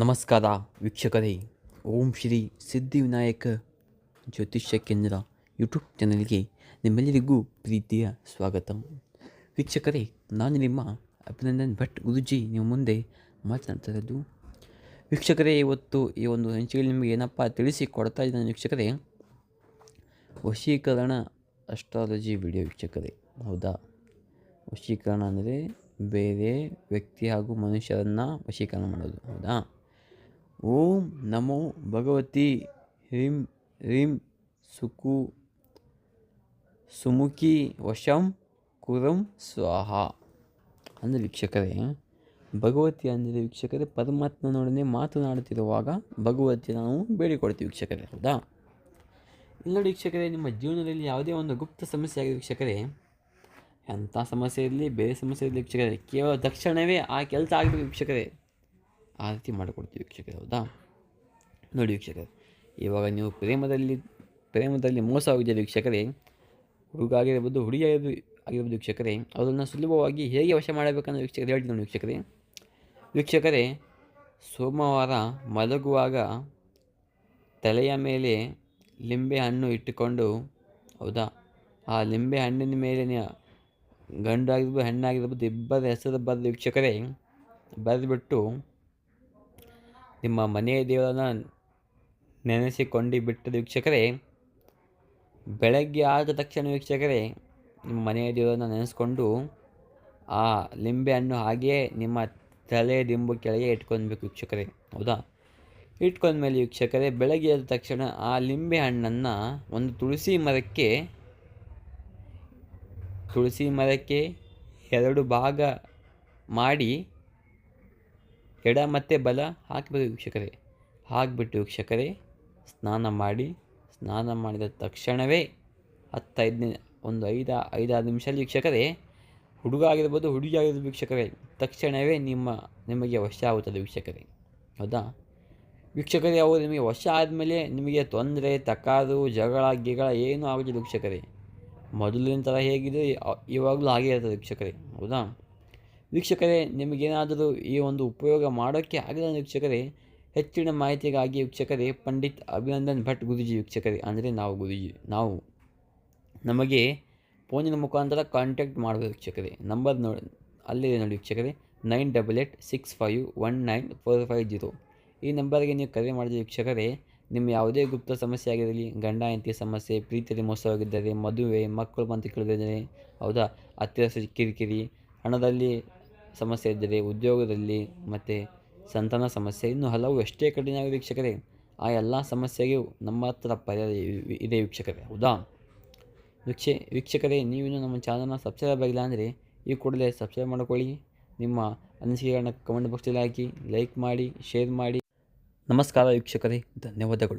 ನಮಸ್ಕಾರ ವೀಕ್ಷಕರೇ, ಓಂ ಶ್ರೀ ಸಿದ್ಧಿವಿನಾಯಕ ಜ್ಯೋತಿಷ್ಯ ಕೇಂದ್ರ ಯೂಟ್ಯೂಬ್ ಚಾನಲ್ಗೆ ನಿಮ್ಮೆಲ್ಲರಿಗೂ ಪ್ರೀತಿಯ ಸ್ವಾಗತ. ವೀಕ್ಷಕರೇ, ನಾನು ನಿಮ್ಮ ಅಭಿನಂದನ್ ಭಟ್ ಗುರುಜಿ ನಿಮ್ಮ ಮುಂದೆ ಮಾತನಾಡ್ತಾ ಇರೋದು ವೀಕ್ಷಕರೇ, ಇವತ್ತು ಈ ಒಂದು ಹಂಚಿಕೆಯಲ್ಲಿ ನಿಮಗೆ ಏನಪ್ಪ ತಿಳಿಸಿ ಕೊಡ್ತಾ ಇದ್ದಾನೆ ವೀಕ್ಷಕರೇ. ವಶೀಕರಣ ಅಸ್ಟ್ರಾಲಜಿ ವಿಡಿಯೋ ವೀಕ್ಷಕರೇ. ಹೌದಾ? ವಶೀಕರಣ ಅಂದರೆ ಬೇರೆ ವ್ಯಕ್ತಿ ಹಾಗೂ ಮನುಷ್ಯರನ್ನು ವಶೀಕರಣ ಮಾಡೋದು. ಹೌದಾ? ಓಂ ನಮೋ ಭಗವತಿ ಹ್ರೀಂ ಹ್ರೀಂ ಸುಕು ಸುಮುಖಿ ವಶಂ ಕುರಂ ಸ್ವಾಹ. ಅಂದರೆ ವೀಕ್ಷಕರೇ, ಭಗವತಿ ಅಂದರೆ ವೀಕ್ಷಕರೇ ಪರಮಾತ್ಮನೊಡನೆ ಮಾತನಾಡುತ್ತಿರುವಾಗ ಭಗವತಿ ನಾವು ಬೇಡಿಕೊಡ್ತೀವಿ ವೀಕ್ಷಕರೇ, ಹೌದಾ? ಇಲ್ಲ ವೀಕ್ಷಕರೇ, ನಿಮ್ಮ ಜೀವನದಲ್ಲಿ ಯಾವುದೇ ಒಂದು ಗುಪ್ತ ಸಮಸ್ಯೆ ಆಗಿದೆ ವೀಕ್ಷಕರೇ, ಎಂಥ ಸಮಸ್ಯೆ ಇರಲಿ, ಬೇರೆ ಸಮಸ್ಯೆ ಇರಲಿ ವೀಕ್ಷಕರೇ, ಕೇವಲ ತಕ್ಷಣವೇ ಆ ಕೆಲಸ ಆಗಬೇಕು ವೀಕ್ಷಕರೇ. ಆ ರೀತಿ ಮಾಡಿಕೊಡ್ತೀವಿ ವೀಕ್ಷಕರೇ, ಹೌದಾ? ನೋಡಿ ವೀಕ್ಷಕರೇ, ಇವಾಗ ನೀವು ಪ್ರೇಮದಲ್ಲಿ ಪ್ರೇಮದಲ್ಲಿ ಮೋಸ ಆಗಿದ್ದೀರಿ ವೀಕ್ಷಕರೇ ಹುಡುಗ ಆಗಿರ್ಬೋದು ಹುಡುಗಿ ಆಗಿರ್ಬೋದು ವೀಕ್ಷಕರೇ ಅದನ್ನು ಸುಲಭವಾಗಿ ಹೇಗೆ ವಶ ಮಾಡಬೇಕನ್ನೋ ವೀಕ್ಷಕರು ಹೇಳ್ತೀನಿ ನೋಡಿ ವೀಕ್ಷಕರೇ. ವೀಕ್ಷಕರೇ, ಸೋಮವಾರ ಮಲಗುವಾಗ ತಲೆಯ ಮೇಲೆ ಲಿಂಬೆ ಹಣ್ಣು ಇಟ್ಟುಕೊಂಡು, ಹೌದಾ? ಆ ಲಿಂಬೆ ಹಣ್ಣಿನ ಮೇಲೆ ಗಂಡು ಆಗಿರ್ಬೋದು ಹೆಣ್ಣಾಗಿರ್ಬೋದು, ಇಬ್ಬರ ಹೆಸರು ಬರೆದು ವೀಕ್ಷಕರೇ, ಬರೆದುಬಿಟ್ಟು ನಿಮ್ಮ ಮನೆಯ ದೇವರನ್ನು ನೆನೆಸಿಕೊಂಡು ಬಿಟ್ಟ ವೀಕ್ಷಕರೇ. ಬೆಳಗ್ಗೆ ಆದ ತಕ್ಷಣ ವೀಕ್ಷಕರೇ, ನಿಮ್ಮ ಮನೆಯ ದೇವರನ್ನು ನೆನೆಸ್ಕೊಂಡು ಆ ಲಿಂಬೆ ಹಣ್ಣು ಹಾಗೆಯೇ ನಿಮ್ಮ ತಲೆ ದಿಂಬು ಕೆಳಗೆ ಇಟ್ಕೊಳ್ಬೇಕು ವೀಕ್ಷಕರೇ. ಹೌದಾ? ಇಟ್ಕೊಂಡ ಮೇಲೆ ವೀಕ್ಷಕರೇ, ಬೆಳಗ್ಗೆ ಎದ್ದ ತಕ್ಷಣ ಆ ಲಿಂಬೆ ಹಣ್ಣನ್ನು ಒಂದು ತುಳಸಿ ಮರಕ್ಕೆ ತುಳಸಿ ಮರಕ್ಕೆ ಎರಡು ಭಾಗ ಮಾಡಿ ಎಡ ಮತ್ತು ಬಲ ಹಾಕಬೇಕು ವೀಕ್ಷಕರೇ. ಹಾಕಿಬಿಟ್ಟು ವೀಕ್ಷಕರೇ, ಸ್ನಾನ ಮಾಡಿ, ಸ್ನಾನ ಮಾಡಿದ ತಕ್ಷಣವೇ ಹತ್ತೈದನೇ ಒಂದು ಐದು, ಐದಾರು ನಿಮಿಷದಲ್ಲಿ ವೀಕ್ಷಕರೇ, ಹುಡುಗ ಆಗಿರ್ಬೋದು ಹುಡುಗಿ ಆಗಿರ್ಬೋದು ವೀಕ್ಷಕರೇ, ತಕ್ಷಣವೇ ನಿಮ್ಮ, ನಿಮಗೆ ವಶ ಆಗುತ್ತದೆ ವೀಕ್ಷಕರೇ. ಹೌದಾ? ವೀಕ್ಷಕರೇ, ಅವರು ನಿಮಗೆ ವಶ ಆದಮೇಲೆ ನಿಮಗೆ ತೊಂದರೆ, ತಕಾರು, ಜಗಳ, ಗಿಗಳ ಏನೂ ಆಗೋದಿಲ್ಲ ವೀಕ್ಷಕರೇ. ಮೊದಲಿನ ಥರ ಹೇಗಿದೆ ಇವಾಗಲೂ ಹಾಗೆ ಇರ್ತದೆ ವೀಕ್ಷಕರೇ. ಹೌದಾ? ವೀಕ್ಷಕರೇ, ನಿಮಗೇನಾದರೂ ಈ ಒಂದು ಉಪಯೋಗ ಮಾಡೋಕ್ಕೆ ಆಗಿಲ್ಲ ವೀಕ್ಷಕರೇ, ಹೆಚ್ಚಿನ ಮಾಹಿತಿಗಾಗಿ ವೀಕ್ಷಕರೇ, ಪಂಡಿತ್ ಅಭಿನಂದನ್ ಭಟ್ ಗುರುಜಿ ವೀಕ್ಷಕರೇ, ಅಂದರೆ ನಾವು ಗುರುಜಿ, ನಾವು ನಮಗೆ ಫೋನಿನ ಮುಖಾಂತರ ಕಾಂಟ್ಯಾಕ್ಟ್ ಮಾಡಬೇಕು ವೀಕ್ಷಕರೇ. ನಂಬರ್ ನೋಡಿ, ಅಲ್ಲಿದೆ ನೋಡಿ ವೀಕ್ಷಕರೇ, nine double eight six five one nine four five zero. ಈ ನಂಬರ್ಗೆ ನೀವು ಕರೆ ಮಾಡಿದ ವೀಕ್ಷಕರೇ, ನಿಮ್ಮ ಯಾವುದೇ ಗುಪ್ತ ಸಮಸ್ಯೆ ಆಗಿರಲಿ, ಗಂಡ, ಹೆಂಡತಿ ಸಮಸ್ಯೆ, ಪ್ರೀತಿಯಲ್ಲಿ ಮೋಸವಾಗಿದ್ದರೆ, ಮದುವೆ, ಮಕ್ಕಳು ಬಂತು ಕೇಳಿದರೆ, ಹೌದಾ ಹತ್ತಿರ ಕಿರಿಕಿರಿ, ಹಣದಲ್ಲಿ ಸಮಸ್ಯೆ ಇದ್ದರೆ ಉದ್ಯೋಗದಲ್ಲಿ ಮತ್ತು ಸಂತಾನ ಸಮಸ್ಯೆ ಇನ್ನೂ ಹಲವು ಎಷ್ಟೇ ಕಠಿಣ ವೀಕ್ಷಕರೇ, ಆ ಎಲ್ಲ ಸಮಸ್ಯೆಗೂ ನಮ್ಮ ಹತ್ರ ಪರಿಹಾರ ಇದೆ ವೀಕ್ಷಕರೇ. ಹೌದಾ? ವೀಕ್ಷೆ, ವೀಕ್ಷಕರೇ ನೀವಿನ್ನೂ ನಮ್ಮ ಚಾನಲ್ನ ಸಬ್ಸ್ಕ್ರೈಬ್ ಆಗಿಲ್ಲ ಅಂದರೆ ಈ ಕೂಡಲೇ ಸಬ್ಸ್ಕ್ರೈಬ್ ಮಾಡ್ಕೊಳ್ಳಿ. ನಿಮ್ಮ ಅನಿಸಿಕೆಗಳನ್ನ ಕಮೆಂಟ್ ಬಾಕ್ಸಲ್ಲಿ ಹಾಕಿ ಲೈಕ್ ಮಾಡಿ ಶೇರ್ ಮಾಡಿ. ನಮಸ್ಕಾರ ವೀಕ್ಷಕರೇ, ಧನ್ಯವಾದಗಳು.